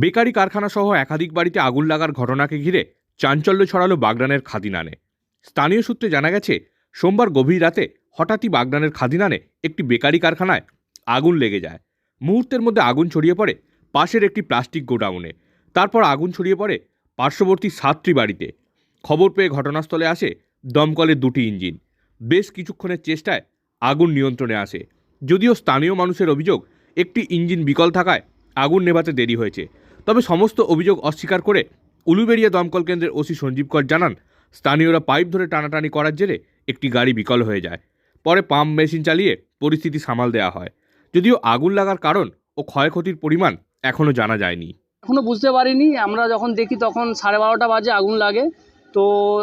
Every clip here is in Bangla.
বেকারি কারখানা সহ একাধিক বাড়িতে আগুন লাগার ঘটনাকে ঘিরে চাঞ্চল্য ছড়ালো বাগদানের খাদিনানে। স্থানীয় সূত্রে জানা গেছে, সোমবার গভীর রাতে হঠাৎই বাগদানের খাদিনানে একটি বেকারি কারখানায় আগুন লেগে যায়। মুহূর্তের মধ্যে আগুন ছড়িয়ে পড়ে পাশের একটি প্লাস্টিক গোডাউনে। তারপর আগুন ছড়িয়ে পড়ে পার্শ্ববর্তী সাতটি বাড়িতে। খবর পেয়ে ঘটনাস্থলে আসে দমকলের দুটি ইঞ্জিন। বেশ কিছুক্ষণের চেষ্টায় আগুন নিয়ন্ত্রণে আসে। যদিও স্থানীয় মানুষের অভিযোগ, একটি ইঞ্জিন বিকল থাকায় আগুন নেভাতে দেরি হয়েছে। তবে সমস্ত অভিযোগ অস্বীকার করে উলুবেড়িয়া দমকল কেন্দ্রের ওসি সঞ্জীব কর জানান, স্থানীয়রা পাইপ ধরে টানাটানি করার জেরে একটি গাড়ি বিকল হয়ে যায়। পরে পাম্প মেশিন চালিয়ে পরিস্থিতি সামাল দেওয়া হয়। যদিও আগুন লাগার কারণ ও ক্ষয়ক্ষতির পরিমাণ এখনও জানা যায়নি। এখনও বুঝতে পারিনি। আমরা যখন দেখি তখন সাড়ে বারোটা বাজে আগুন লাগে। তো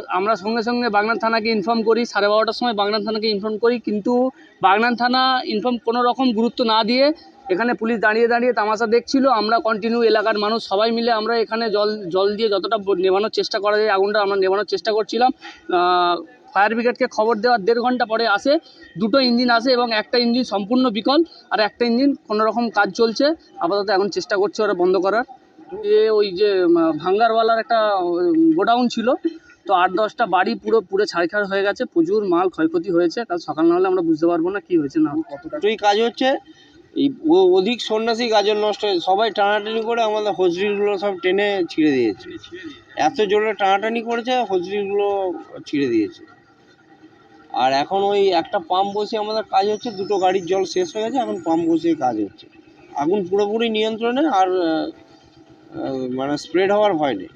আমরা সঙ্গে সঙ্গে বাগনান থানাকে ইনফর্ম করি। সাড়ে বারোটার সময় বাগনান থানাকে ইনফর্ম করি। কিন্তু বাগনান থানা ইনফর্ম কোনো রকম গুরুত্ব না দিয়ে এখানে পুলিশ দাঁড়িয়ে দাঁড়িয়ে তামাশা দেখছিল, আমরা কন্টিনিউ এলাকার মানুষ সবাই মিলে আমরা এখানে জল জল দিয়ে যতটা নেভানোর চেষ্টা করা যায়, আগুনটা আমরা নেভানোর চেষ্টা করছিলাম। ফায়ার ব্রিগেডকে খবর দেওয়ার দেড় ঘণ্টা পরে আসে, দুটো ইঞ্জিন আসে এবং একটা ইঞ্জিন সম্পূর্ণ বিকল আর একটা ইঞ্জিন রকম কাজ চলছে, আপাতত এখন চেষ্টা করছে ওরা বন্ধ করার। যে ওই যে ভাঙ্গারওয়ালার একটা গোডাউন ছিল, তো আট দশটা বাড়ি পুরো পুরো ছাড়খাড় হয়ে গেছে, প্রচুর মাল ক্ষয়ক্ষতি হয়েছে, কাল সকাল না হলে আমরা বুঝতে পারব না কি হয়েছে, না। দুটোই কাজ হচ্ছে? এই ও- অধিক সন্ন্যাসী গাজন নষ্ট হয়ে সবাই টানাটানি করে আমাদের হজরিগুলো সব টেনে ছিঁড়ে দিয়েছে। এত জোরে টানাটানি করেছে, হজরিগুলো ছিঁড়ে দিয়েছে। আর এখন ওই একটা পাম্প বসিয়ে আমাদের কাজ হচ্ছে, দুটো গাড়ির জল শেষ হয়ে গেছে, এখন পাম্প বসিয়ে কাজ হচ্ছে। আগুন পুরোপুরি নিয়ন্ত্রণে আর মানে স্প্রেড হওয়ার ভয় নেই।